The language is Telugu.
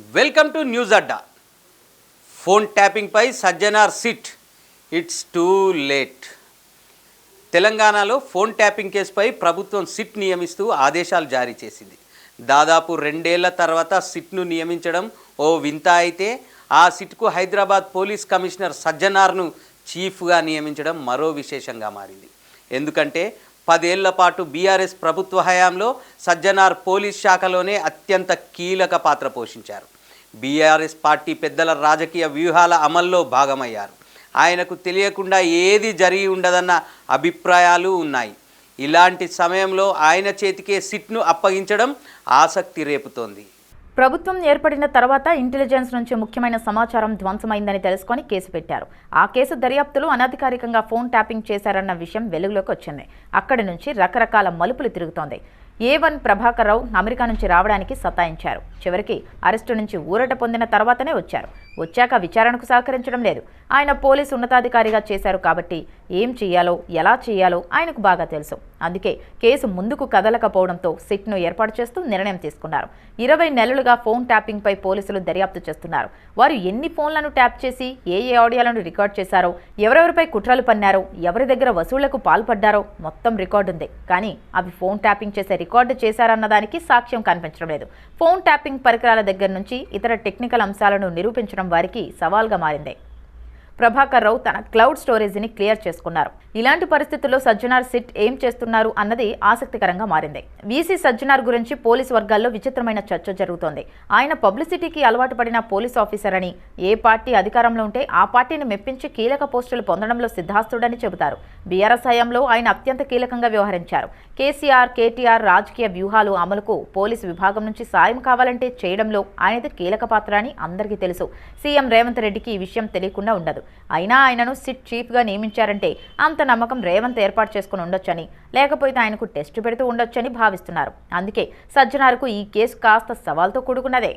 Welcome to news Adda. Phone ట్యాపింగ్పై Sajjanar SIT. It's too late. తెలంగాణలో ఫోన్ ట్యాపింగ్ కేసుపై ప్రభుత్వం సిట్ నియమిస్తూ ఆదేశాలు జారీ చేసింది. దాదాపు రెండేళ్ళ తర్వాత సిట్ను నియమించడం ఓ వింత అయితే ఆ సిట్కు హైదరాబాద్ పోలీస్ కమిషనర్ సజ్జనార్ను చీఫ్గా నియమించడం మరో విశేషంగా మారింది. ఎందుకంటే పదేళ్ళ పాటు బీఆర్ఎస్ ప్రభుత్వ హయాంలో సజ్జనార్ పోలీస్ శాఖలోనే అత్యంత కీలక పాత్ర పోషించారు. బీఆర్ఎస్ పార్టీ పెద్దల రాజకీయ వ్యూహాల అమల్లో భాగమయ్యారు. ఆయనకు తెలియకుండా ఏది జరిగి ఉండదన్న అభిప్రాయాలు ఉన్నాయి. ఇలాంటి సమయంలో ఆయన చేతికే సిట్ను అప్పగించడం ఆసక్తి రేపుతోంది. ప్రభుత్వం ఏర్పడిన తర్వాత ఇంటెలిజెన్స్ నుంచి ముఖ్యమైన సమాచారం ధ్వంసమైందని తెలుసుకొని కేసు పెట్టారు. ఆ కేసు దర్యాప్తులో అనధికారికంగా ఫోన్ ట్యాపింగ్ చేశారన్న విషయం వెలుగులోకి వచ్చింది. అక్కడి నుంచి రకరకాల మలుపులు తిరుగుతోంది. A one Prabhakar Rao America నుంచి రావడానికి సతాయించారు. చివరికి అరెస్టు నుంచి ఊరట పొందిన తర్వాతనే వచ్చారు. వచ్చాక విచారణకు సహకరించడం లేదు. ఆయన పోలీసు ఉన్నతాధికారిగా చేశారు కాబట్టి ఏం చేయాలో ఎలా చేయాలో ఆయనకు బాగా తెలుసు. అందుకే కేసు ముందుకు కదలకపోవడంతో సిట్ను ఏర్పాటు చేస్తూ నిర్ణయం తీసుకున్నారు. ఇరవై నెలలుగా ఫోన్ ట్యాపింగ్పై పోలీసులు దర్యాప్తు చేస్తున్నారు. వారు ఎన్ని ఫోన్లను ట్యాప్ చేసి ఏ ఏ ఆడియోలను రికార్డ్ చేశారో ఎవరెవరిపై కుట్రలు పన్నారో ఎవరి దగ్గర వసూళ్ళకు పాల్పడ్డారో మొత్తం రికార్డు ఉంది. కానీ అవి ఫోన్ ట్యాపింగ్ చేసే రికార్డు చేశారన్న దానికి సాక్ష్యం కనిపించడం లేదు. ఫోన్ ట్యాపింగ్ పరికరాల దగ్గర నుంచి ఇతర టెక్నికల్ అంశాలను నిరూపించడం వారికి సవాల్గా మారింది. ప్రభాకర్ రావు తన క్లౌడ్ స్టోరేజీని క్లియర్ చేసుకున్నారు. ఇలాంటి పరిస్థితుల్లో సజ్జనార్ సిట్ ఏం చేస్తున్నారు అన్నది ఆసక్తికరంగా మారింది. వీసీ సజ్జనార్ గురించి పోలీస్ వర్గాల్లో విచిత్రమైన చర్చ జరుగుతోంది. ఆయన పబ్లిసిటీకి అలవాటు పడిన పోలీస్ ఆఫీసర్ అని ఏ పార్టీ అధికారంలో ఉంటే ఆ పార్టీని మెప్పించి కీలక పోస్టులు పొందడంలో సిద్ధాస్తుడని చెబుతారు. బీఆర్ఎస్ హయాంలో ఆయన అత్యంత కీలకంగా వ్యవహరించారు. కేసీఆర్ కేటీఆర్ రాజకీయ వ్యూహాలు అమలుకు పోలీసు విభాగం నుంచి సాయం కావాలంటే చేయడంలో ఆయనది కీలక పాత్ర అని అందరికీ తెలుసు. సీఎం రేవంత్ రెడ్డికి ఈ విషయం తెలియకుండా ఉండదు. అయినా ఆయనను సిట్ చీఫ్గా నియమించారంటే అంత నమ్మకం రేవంత్ ఏర్పాటు చేసుకుని ఉండొచ్చని లేకపోతే ఆయనకు టెస్ట్ పెడుతూ ఉండొచ్చని భావిస్తున్నారు. అందుకే సజ్జనార్కు ఈ కేసు కాస్త సవాల్తో కూడుకున్నదే.